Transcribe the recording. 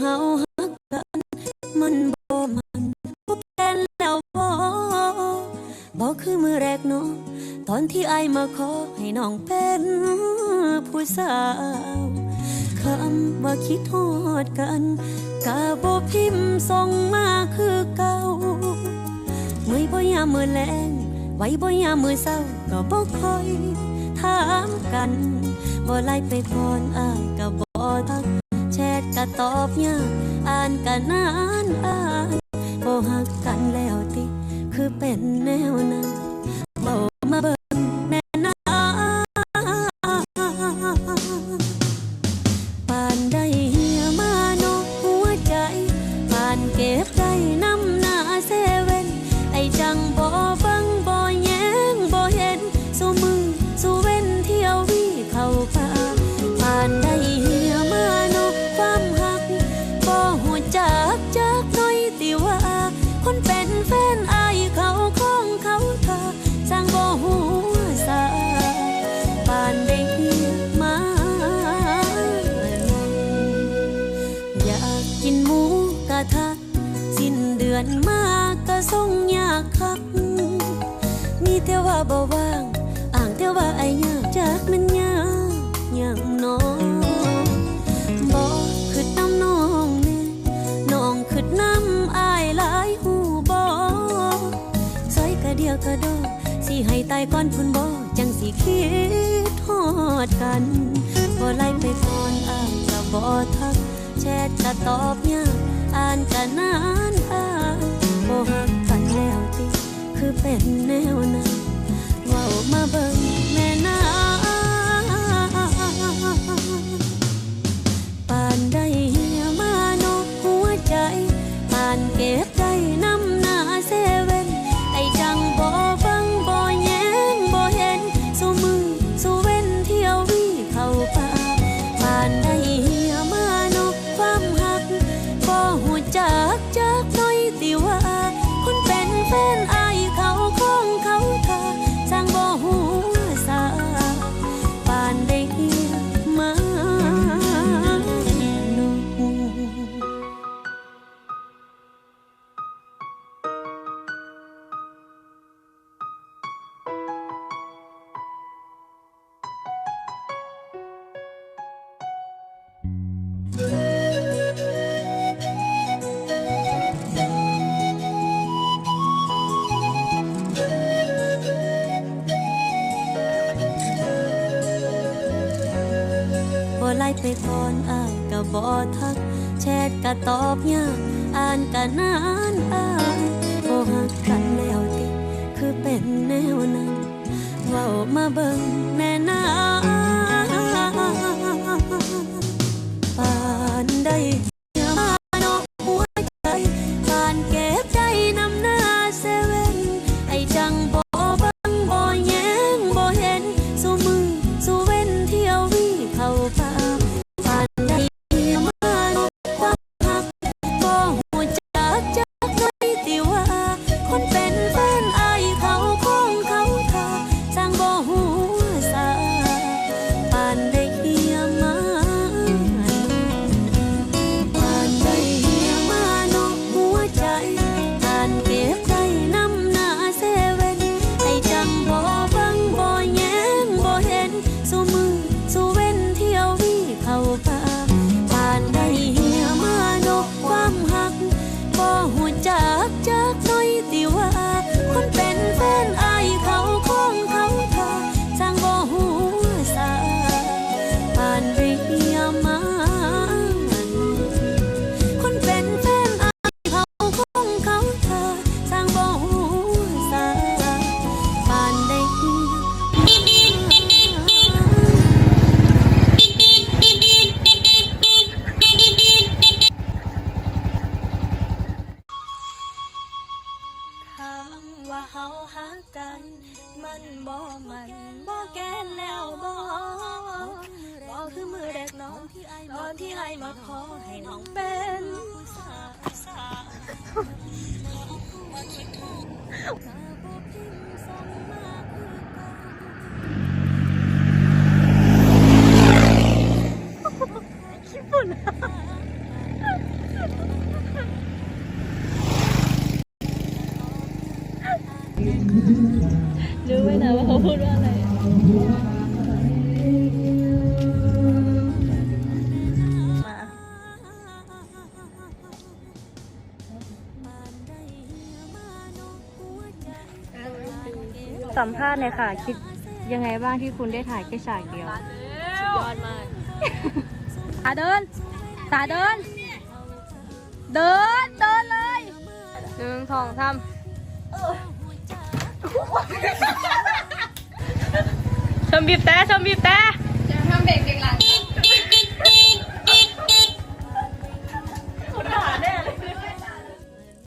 เฮาฮักกัน มันบ่มันบ่แพนแล้วบ่บ่คือเมื่อแรกเนาะตอนที่ไอมาขอให้น้องเป็นผู้สาวคำว่าคิดทอดกันกาบพิมพ์ส่งมาคือเก่าเมื่อยบ่ยามมือแรงไว้บ่ยามมือเศร้าก็บ่คอยถามกันบ่ไล่ไปก่อนอายกะบ ตอบยากอ่านกันนานอ่านบ่หักกันแล้วติ คือเป็นแนวนั้น ดือนมาก็ส่งยากคัก มีแต่ว่าบ่ว่าง อ่างแต่ว่าไอ้ยากจากมันยากอย่างน้องบ่คือน้ำน้องแน่น้องคือน้ำอายหลายหูบ่ซอยกะเดียวกะดอกสิให้ตายก่อนพุ่นบ่จังสิคิดทอดกันบ่ไล่ไปก่อนอ่ายก็บ่ทักแชทก็ตอบยาก อ่านก็นานอ่านบ่ฮักกันแล้วติคือเป็นแนวนั้น ไล่ไปก่อนอายก็บ่ทัก แชทก็ตอบยากอ่านก็นานอ่านบ่ฮักกันแล้วติคือเป็นแนวนั้นเว้ามาเบิ่ง บ่มันบ่แกนแล้วบ่บ่คือมือแรกน้องตอนที่ไอ้มาขอให้น้องเป็นผู้สาว พูดว่าอะไรสัมภาษณ์เลยค่ะ คิดยังไงบ้างที่คุณได้ถ่ายแค่ฉากเดียวยอดมากตาเดินตาเดิน เดิน เดินเลยหนึ่งสองสาม ชมบีบแต่ชมบีบแต่จะทำเด็กเด็กหลัง